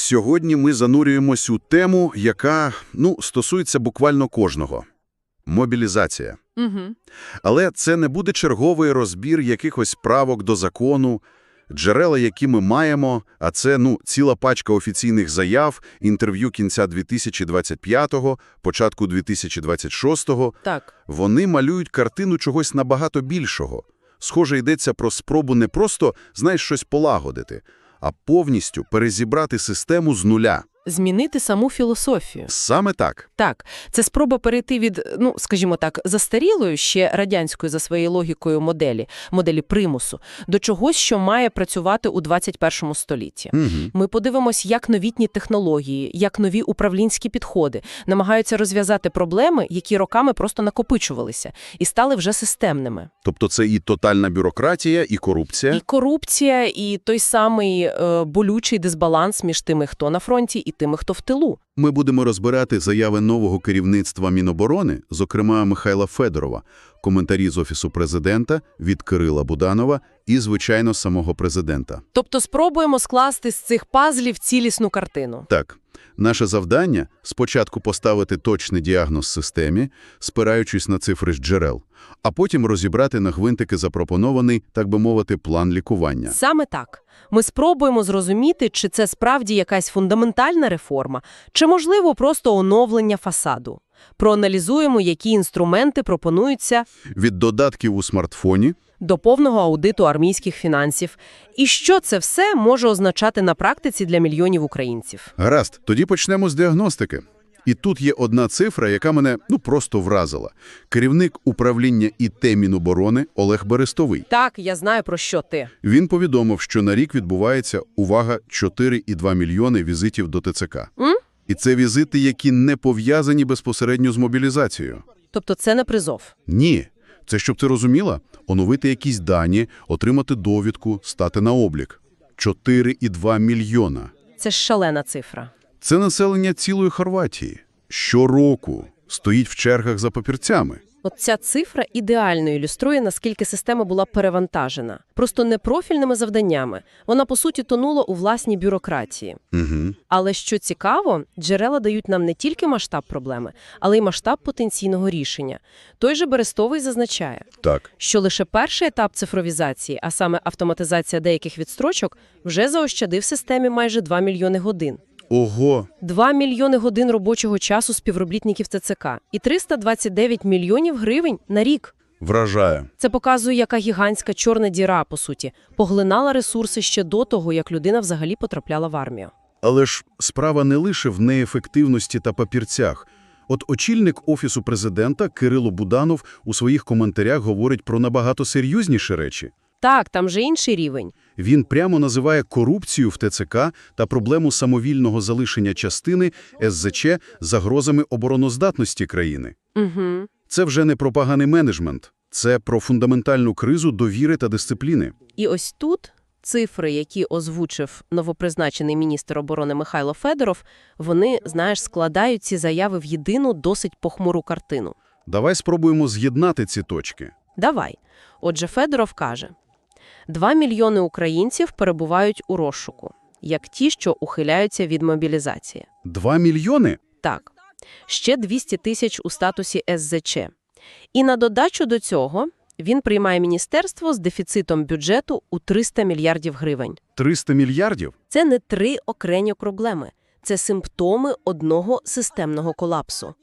Сьогодні ми занурюємось у тему, яка, ну, стосується буквально кожного – мобілізація. Угу. Але це не буде черговий розбір якихось правок до закону, джерела, які ми маємо, а це, ну, ціла пачка офіційних заяв, інтерв'ю кінця 2025-го, початку 2026-го. Так. Вони малюють картину чогось набагато більшого. Схоже, йдеться про спробу не просто, знаєш, щось полагодити, а повністю перезібрати систему з нуля. Змінити саму філософію. Саме так. Так, це спроба перейти від, ну, скажімо так, застарілої, ще радянської за своєю логікою моделі, моделі примусу, до чогось, що має працювати у 21 столітті. Угу. Ми подивимось, як новітні технології, як нові управлінські підходи намагаються розв'язати проблеми, які роками просто накопичувалися і стали вже системними. Тобто це і тотальна бюрократія, і корупція. І корупція, і той самий е, болючий дисбаланс між тими, хто на фронті, і тими, хто в тилу. Ми будемо розбирати заяви нового керівництва Міноборони, зокрема Михайла Федорова, коментарі з Офісу президента від Кирила Буданова і, звичайно, самого президента. Тобто спробуємо скласти з цих пазлів цілісну картину. Так, наше завдання – спочатку поставити точний діагноз системі, спираючись на цифри з джерел, а потім розібрати на гвинтики запропонований, так би мовити, план лікування. Саме так. Ми спробуємо зрозуміти, чи це справді якась фундаментальна реформа, чи, можливо, просто оновлення фасаду. Проаналізуємо, які інструменти пропонуються Від додатків у смартфоні до повного аудиту армійських фінансів, і що це все може означати на практиці для мільйонів українців. Гаразд, тоді почнемо з діагностики. І тут є одна цифра, яка мене ну просто вразила. Керівник управління ІТ Міноборони Олег Берестовий. Так, я знаю, про що ти. Він повідомив, що на рік відбувається, увага, 4,2 мільйони візитів до ТЦК. М? І це візити, які не пов'язані безпосередньо з мобілізацією. Тобто це не призов. Ні. Це, щоб ти розуміла, оновити якісь дані, отримати довідку, стати на облік. 4,2 мільйона. Це ж шалена цифра. Це населення цілої Хорватії. Щороку стоїть в чергах за папірцями. От ця цифра ідеально ілюструє, наскільки система була перевантажена. Просто непрофільними завданнями. Вона, по суті, тонула у власній бюрократії. Угу. Але що цікаво, джерела дають нам не тільки масштаб проблеми, але й масштаб потенційного рішення. Той же Берестовий зазначає, Так. що лише перший етап цифровізації, а саме автоматизація деяких відстрочок, вже заощадив системі майже 2 мільйони годин. Ого. 2 мільйони годин робочого часу співробітників ТЦК і 329 мільйонів гривень на рік. Вражає. Це показує, яка гігантська чорна діра, по суті, поглинала ресурси ще до того, як людина взагалі потрапляла в армію. Але ж справа не лише в неефективності та папірцях. От очільник Офісу президента Кирило Буданов у своїх коментарях говорить про набагато серйозніші речі. Так, там же інший рівень. Він прямо називає корупцію в ТЦК та проблему самовільного залишення частини СЗЧ загрозами обороноздатності країни. Угу. Це вже не про поганий менеджмент, це про фундаментальну кризу довіри та дисципліни. І ось тут цифри, які озвучив новопризначений міністр оборони Михайло Федоров, вони, знаєш, складають ці заяви в єдину досить похмуру картину. Давай спробуємо з'єднати ці точки. Давай. Отже, Федоров каже, 2 мільйони українців перебувають у розшуку, як ті, що ухиляються від мобілізації. Два мільйони? Так, ще 200 тисяч у статусі СЗЧ. І на додачу до цього він приймає міністерство з дефіцитом бюджету у 300 мільярдів гривень. 300 мільярдів? Це не три окремі проблеми. Це симптоми одного системного колапсу.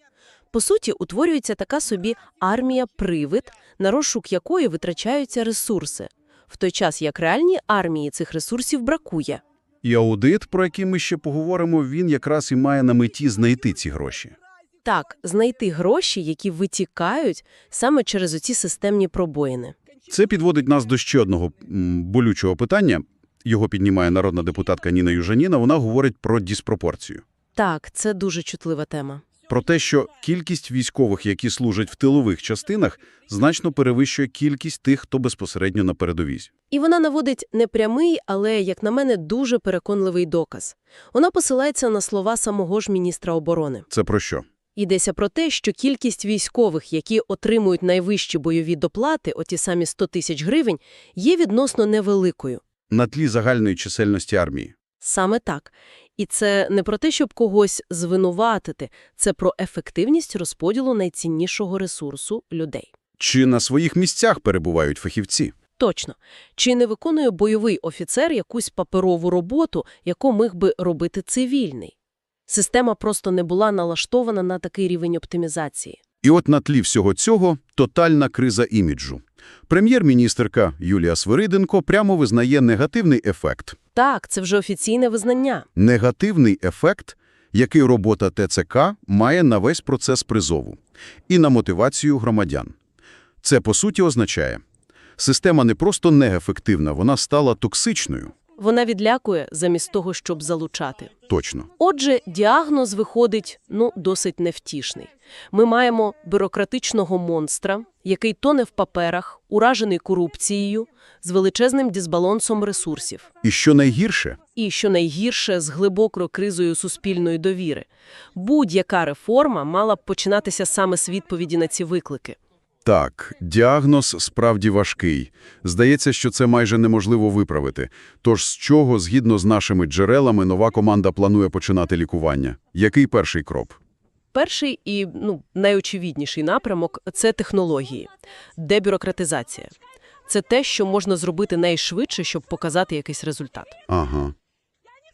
По суті, утворюється така собі армія-привид, на розшук якої витрачаються ресурси, в той час як реальній армії цих ресурсів бракує. І аудит, про який ми ще поговоримо, він якраз і має на меті знайти ці гроші. Так, знайти гроші, які витікають саме через оці системні пробоїни. Це підводить нас до ще одного м, болючого питання. Його піднімає народна депутатка Ніна Южаніна. Вона говорить про диспропорцію. Так, це дуже чутлива тема. Про те, що кількість військових, які служать в тилових частинах, значно перевищує кількість тих, хто безпосередньо на передовій. І вона наводить непрямий, але, як на мене, дуже переконливий доказ. Вона посилається на слова самого ж міністра оборони. Це про що? Йдеться про те, що кількість військових, які отримують найвищі бойові доплати, оті самі 100 тисяч гривень, є відносно невеликою. На тлі загальної чисельності армії. Саме так. І це не про те, щоб когось звинуватити, це про ефективність розподілу найціннішого ресурсу – людей. Чи на своїх місцях перебувають фахівці? Точно. Чи не виконує бойовий офіцер якусь паперову роботу, яку міг би робити цивільний? Система просто не була налаштована на такий рівень оптимізації. І от на тлі всього цього – тотальна криза іміджу. Прем'єр-міністерка Юлія Свириденко прямо визнає негативний ефект. Так, це вже офіційне визнання. Негативний ефект, який робота ТЦК має на весь процес призову і на мотивацію громадян. Це, по суті, означає, система не просто неефективна, вона стала токсичною. Вона відлякує замість того, щоб залучати. Точно. Отже, діагноз виходить, ну, досить невтішний. Ми маємо бюрократичного монстра, який тоне в паперах, уражений корупцією, з величезним дисбалансом ресурсів. І що найгірше, І, що найгірше, з глибокою кризою суспільної довіри. Будь-яка реформа мала б починатися саме з відповіді на ці виклики. Так, діагноз справді важкий. Здається, що це майже неможливо виправити. Тож з чого, згідно з нашими джерелами, нова команда планує починати лікування? Який перший крок? Перший і ну, найочевидніший напрямок – це технології, дебюрократизація. Це те, що можна зробити найшвидше, щоб показати якийсь результат. Ага.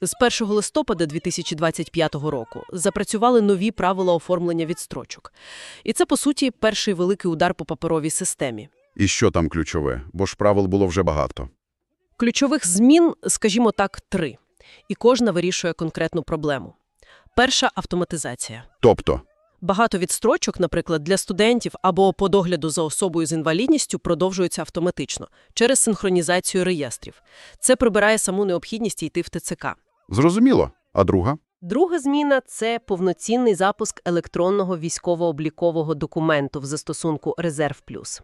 З 1 листопада 2025 року запрацювали нові правила оформлення відстрочок. І це, по суті, перший великий удар по паперовій системі. І що там ключове? Бо ж правил було вже багато. Ключових змін, скажімо так, три. І кожна вирішує конкретну проблему. Перша – автоматизація. Тобто, Багато відстрочок, наприклад, для студентів або по догляду за особою з інвалідністю продовжуються автоматично через синхронізацію реєстрів. Це прибирає саму необхідність йти в ТЦК. Зрозуміло. А друга? Друга зміна – це повноцінний запуск електронного військово-облікового документу в застосунку «Резерв Плюс».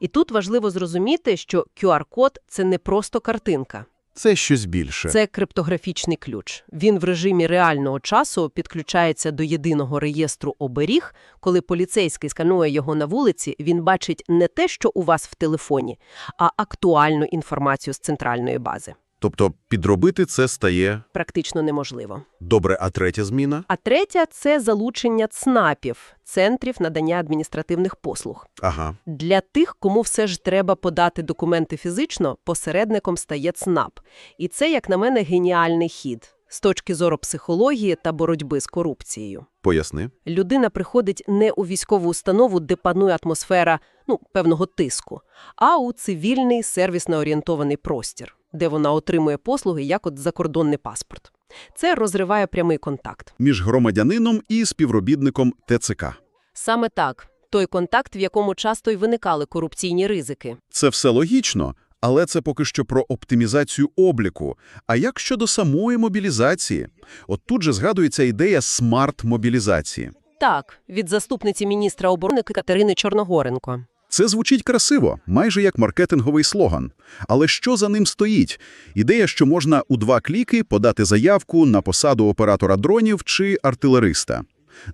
І тут важливо зрозуміти, що QR-код – це не просто картинка. Це щось більше. Це криптографічний ключ. Він в режимі реального часу підключається до єдиного реєстру оберіг. Коли поліцейський сканує його на вулиці, він бачить не те, що у вас в телефоні, а актуальну інформацію з центральної бази. Тобто підробити це стає... Практично неможливо. Добре, а третя зміна? А третя – це залучення ЦНАПів – центрів надання адміністративних послуг. Ага. Для тих, кому все ж треба подати документи фізично, посередником стає ЦНАП. І це, як на мене, геніальний хід з точки зору психології та боротьби з корупцією. Поясни. Людина приходить не у військову установу, де панує атмосфера ну, певного тиску, а у цивільний сервісно-орієнтований простір, де вона отримує послуги, як от закордонний паспорт. Це розриває прямий контакт. Між громадянином і співробітником ТЦК. Саме так. Той контакт, в якому часто й виникали корупційні ризики. Це все логічно, але це поки що про оптимізацію обліку. А як щодо самої мобілізації? От тут же згадується ідея смарт-мобілізації. Так, від заступниці міністра оборони Катерини Чорногоренко. Це звучить красиво, майже як маркетинговий слоган. Але що за ним стоїть? Ідея, що можна у два кліки подати заявку на посаду оператора дронів чи артилериста.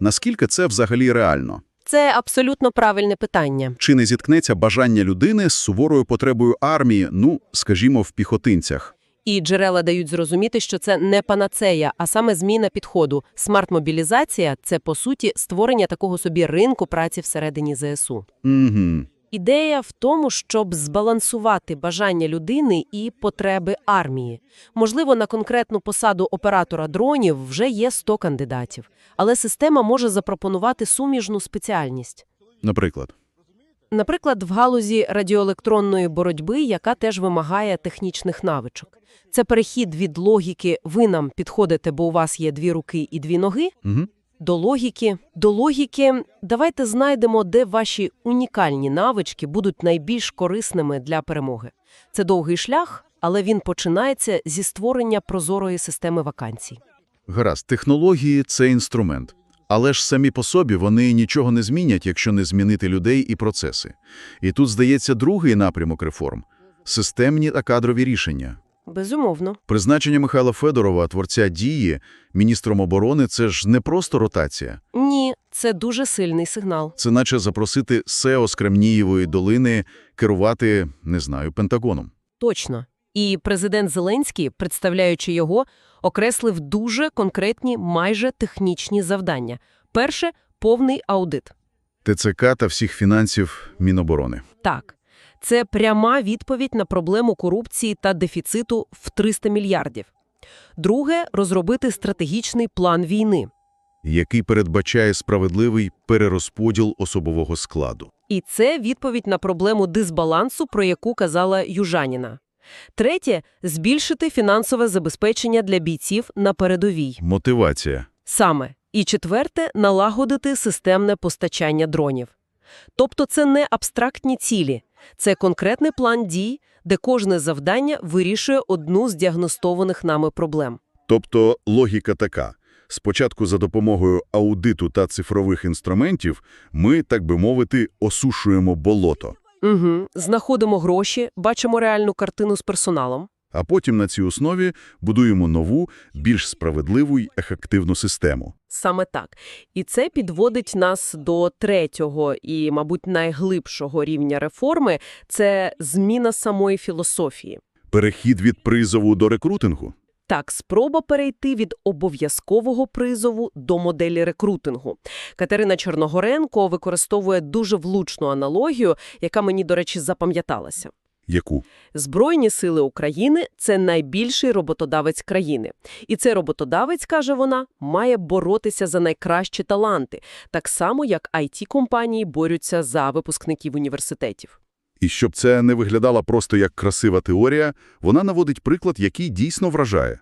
Наскільки це взагалі реально? Це абсолютно правильне питання. Чи не зіткнеться бажання людини з суворою потребою армії, ну, скажімо, в піхотинцях? І джерела дають зрозуміти, що це не панацея, а саме зміна підходу. Смарт-мобілізація – це, по суті, створення такого собі ринку праці всередині ЗСУ. Угу. Ідея в тому, щоб збалансувати бажання людини і потреби армії. Можливо, на конкретну посаду оператора дронів вже є 100 кандидатів, але система може запропонувати суміжну спеціальність. Наприклад. Наприклад, в галузі радіоелектронної боротьби, яка теж вимагає технічних навичок. Це перехід від логіки «ви нам підходите, бо у вас є дві руки і дві ноги» Угу. до логіки. До логіки давайте знайдемо, де ваші унікальні навички будуть найбільш корисними для перемоги. Це довгий шлях, але він починається зі створення прозорої системи вакансій. Гаразд, технології – це інструмент. Але ж самі по собі вони нічого не змінять, якщо не змінити людей і процеси. І тут, здається, другий напрямок реформ – системні та кадрові рішення. Безумовно. Призначення Михайла Федорова, творця «Дії», міністром оборони – це ж не просто ротація. Ні, це дуже сильний сигнал. Це наче запросити СЕО з Кремнієвої долини керувати, не знаю, Пентагоном. Точно. І президент Зеленський, представляючи його, окреслив дуже конкретні, майже технічні завдання. Перше – повний аудит. ТЦК та всіх фінансів Міноборони. Так, це пряма відповідь на проблему корупції та дефіциту в 300 мільярдів. Друге – розробити стратегічний план війни. який передбачає справедливий перерозподіл особового складу. І це відповідь на проблему дисбалансу, про яку казала Южаніна. Третє – збільшити фінансове забезпечення для бійців на передовій. Мотивація. Саме. І четверте – налагодити системне постачання дронів. Тобто це не абстрактні цілі. Це конкретний план дій, де кожне завдання вирішує одну з діагностованих нами проблем. Тобто логіка така. Спочатку за допомогою аудиту та цифрових інструментів ми, так би мовити, осушуємо болото. Угу. Знаходимо гроші, бачимо реальну картину з персоналом. А потім на цій основі будуємо нову, більш справедливу й ефективну систему. Саме так. І це підводить нас до третього і, мабуть, найглибшого рівня реформи – це зміна самої філософії. Перехід від призову до рекрутингу. Так, спроба перейти від обов'язкового призову до моделі рекрутингу. Катерина Чорногоренко використовує дуже влучну аналогію, яка мені, до речі, запам'яталася. Яку? Збройні сили України – це найбільший роботодавець країни. І цей роботодавець, каже вона, має боротися за найкращі таланти, так само, як IT-компанії борються за випускників університетів. І щоб це не виглядало просто як красива теорія, вона наводить приклад, який дійсно вражає.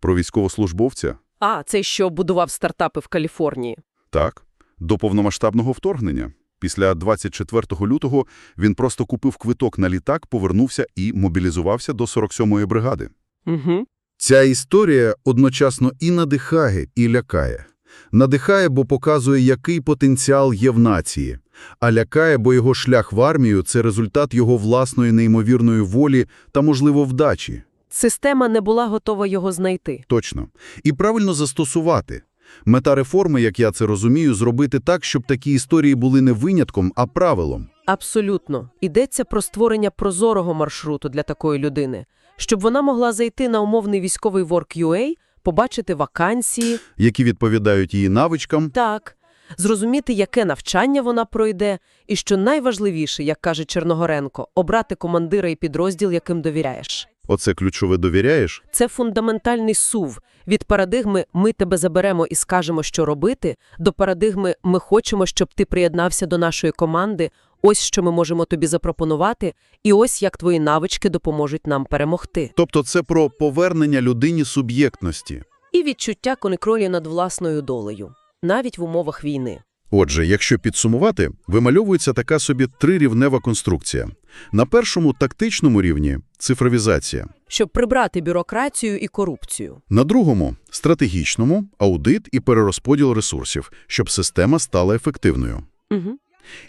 Про військовослужбовця А, цей, що будував стартапи в Каліфорнії. Так, до повномасштабного вторгнення. Після 24 лютого він просто купив квиток на літак, повернувся і мобілізувався до 47-ї бригади. Угу. Ця історія одночасно і надихає, і лякає. Надихає, бо показує, який потенціал є в нації. А лякає, бо його шлях в армію – це результат його власної неймовірної волі та, можливо, вдачі. Система не була готова його знайти. Точно. І правильно застосувати. Мета реформи, як я це розумію, зробити так, щоб такі історії були не винятком, а правилом. Абсолютно. Йдеться про створення прозорого маршруту для такої людини, щоб вона могла зайти на умовний військовий Work.ua, побачити вакансії, які відповідають її навичкам. так, зрозуміти, яке навчання вона пройде, і, що найважливіше, як каже Черногоренко, обрати командира і підрозділ, яким довіряєш. Оце ключове довіряєш? Це фундаментальний сув від парадигми «ми тебе заберемо і скажемо, що робити» до парадигми «ми хочемо, щоб ти приєднався до нашої команди, ось що ми можемо тобі запропонувати, і ось як твої навички допоможуть нам перемогти». Тобто це про повернення людині суб'єктності. І відчуття контролю над власною долею, навіть в умовах війни. Отже, якщо підсумувати, вимальовується така собі трирівнева конструкція. На першому тактичному рівні – цифровізація. Щоб прибрати бюрократію і корупцію. На другому – стратегічному – аудит і перерозподіл ресурсів, щоб система стала ефективною. Угу.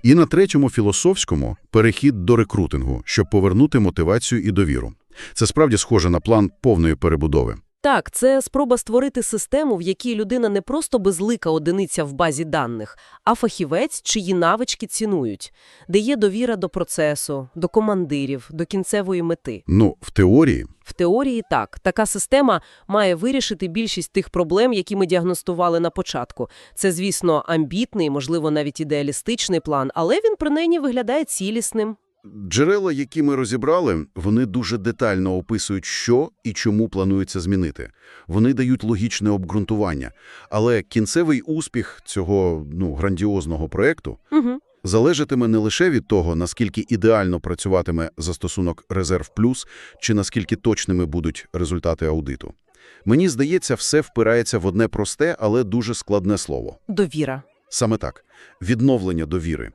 І на третьому філософському – перехід до рекрутингу, щоб повернути мотивацію і довіру. Це справді схоже на план повної перебудови. Так, це спроба створити систему, в якій людина не просто безлика одиниця в базі даних, а фахівець, чиї навички цінують, де є довіра до процесу, до командирів, до кінцевої мети. Ну, в теорії В теорії так, така система має вирішити більшість тих проблем, які ми діагностували на початку. Це, звісно, амбітний, можливо, навіть ідеалістичний план, але він принаймні виглядає цілісним. Джерела, які ми розібрали, вони дуже детально описують, що і чому планується змінити. Вони дають логічне обґрунтування. Але кінцевий успіх цього ну, грандіозного проєкту Угу. залежатиме не лише від того, наскільки ідеально працюватиме застосунок «Резерв Плюс» чи наскільки точними будуть результати аудиту. Мені здається, все впирається в одне просте, але дуже складне слово. Довіра. Саме так – відновлення довіри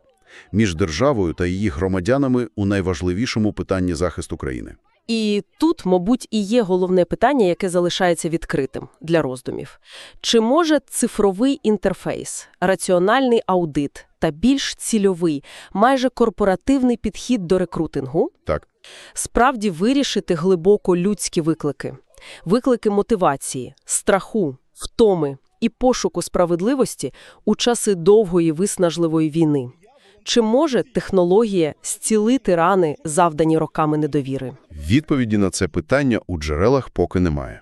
між державою та її громадянами у найважливішому питанні захисту країни. І тут, мабуть, і є головне питання, яке залишається відкритим для роздумів. Чи може цифровий інтерфейс, раціональний аудит та більш цільовий, майже корпоративний підхід до рекрутингу Так. справді вирішити глибоко людські виклики? Виклики мотивації, страху, втоми і пошуку справедливості у часи довгої виснажливої війни? Чи може технологія зцілити рани, завдані роками недовіри? Відповіді на це питання у джерелах поки немає.